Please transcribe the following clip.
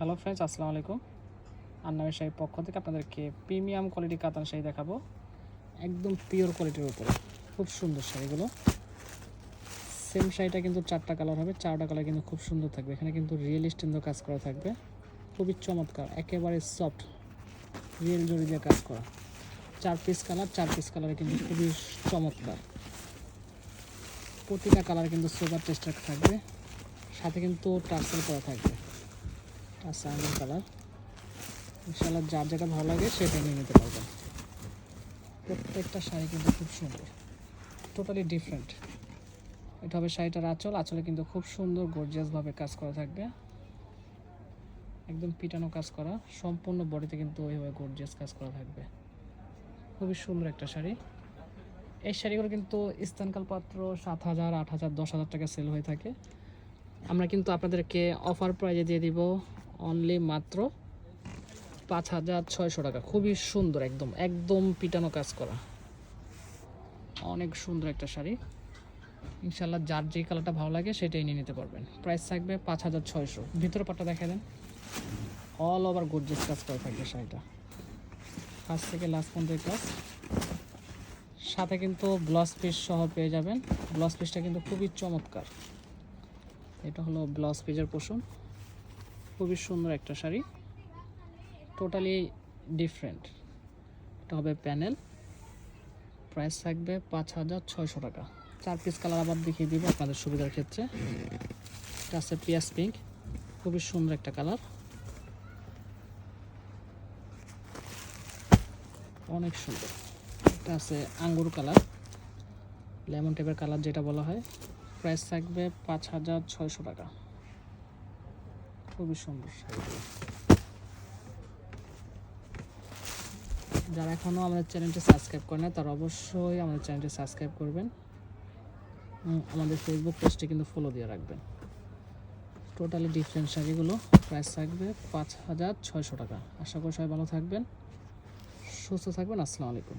Hello friends আসসালামু আলাইকুম। আন্নামের শাড়ির পক্ষ থেকে আপনাদেরকে প্রিমিয়াম কোয়ালিটি কাতান শাড়ি দেখাবো। একদম পিওর কোয়ালিটির উপরে। খুব সুন্দর শাড়িগুলো। সেম শাড়িটা কিন্তু চারটা কালার হবে, চারটা কালার কিন্তু খুব সুন্দর থাকবে। এখানে কিন্তু রিয়েলিস্ট কিন্তু কাজ করা থাকবে। খুবই চমৎকার, একেবারে সফট রিয়েল জড়ি দিয়ে কাজ করা। চার পিস কালার চার পিস কালারে কিন্তু খুবই চমৎকার। প্রতিটা কালার কিন্তু সোবার টেস্টার থাকবে। সাথে কিন্তু টার্সেল করা থাকবে। টার্সেল আঙ্গুল কালার ইনশাল্লাহ যার যেটা ভালো লাগে সেটা নিয়ে নিতে পারবেন। প্রত্যেকটা শাড়ি কিন্তু খুব সুন্দর। টোটালি ডিফারেন্ট এটা হবে শাড়িটার আঁচল। আঁচলে কিন্তু খুব সুন্দর গর্জিয়াসভাবে কাজ করা থাকবে। একদম পিটানো কাজ করা। সম্পূর্ণ বডিতে কিন্তু ওইভাবে গর্জিয়াস কাজ করা থাকবে। খুবই সুন্দর একটা শাড়ি। এই শাড়িগুলো কিন্তু স্থানকাল পাত্র সাত হাজার, আট হাজার, দশ হাজার টাকা সেল হয়ে থাকে। আমরা কিন্তু আপনাদেরকে অফার প্রাইজে দিয়ে দিব অনলি মাত্র পাঁচ হাজার ছয়শো টাকা। খুবই সুন্দর একদম একদম পিটানো কাজ করা। অনেক সুন্দর একটা শাড়ি। ইনশাল্লাহ যার যে কালারটা ভালো লাগে সেটাই নিয়ে নিতে পারবেন। প্রাইস থাকবে পাঁচ হাজার ছয়শো। ভিতরে পাটটা দেখা দেন। অল ওভার গর্জেস কাজ করা থাকবে শাড়িটা। ফার্স্ট থেকে লাস্ট পর্যন্ত কাজ। সাথে কিন্তু ব্লাউজ পিস সহ পেয়ে যাবেন। ব্লাউজ পিসটা কিন্তু খুবই চমৎকার। এটা হলো ব্লাউজ পিসের পোষণ। খুবই সুন্দর একটা শাড়ি। টোটালি ডিফারেন্ট এটা হবে প্যানেল। প্রাইস থাকবে পাঁচ হাজার ছয়শো টাকা। চার পিস কালার আবার দেখিয়ে দিব আপনাদের সুবিধার ক্ষেত্রে। এটা আছে পিয়াস পিঙ্ক খুবই সুন্দর একটা কালার অনেক সুন্দর। এটা আছে আঙ্গুর কালার লেমন টাইপের কালার যেটা বলা হয়। প্রাইস থাকবে পাঁচ হাজার ছয়শো টাকা। খুবই সুন্দর যারা এখনও আমাদের চ্যানেলটি সাবস্ক্রাইব করে না তারা অবশ্যই আমাদের চ্যানেলটি সাবস্ক্রাইব করবেন। আমাদের ফেসবুক পেজটি কিন্তু ফলো দিয়ে রাখবেন। টোটালি ডিফারেন্ট শাড়িগুলো প্রাইস থাকবে পাঁচ হাজার ছয়শো টাকা। আশা করি সবাই ভালো থাকবেন, সুস্থ থাকবেন, আসসালামু আলাইকুম।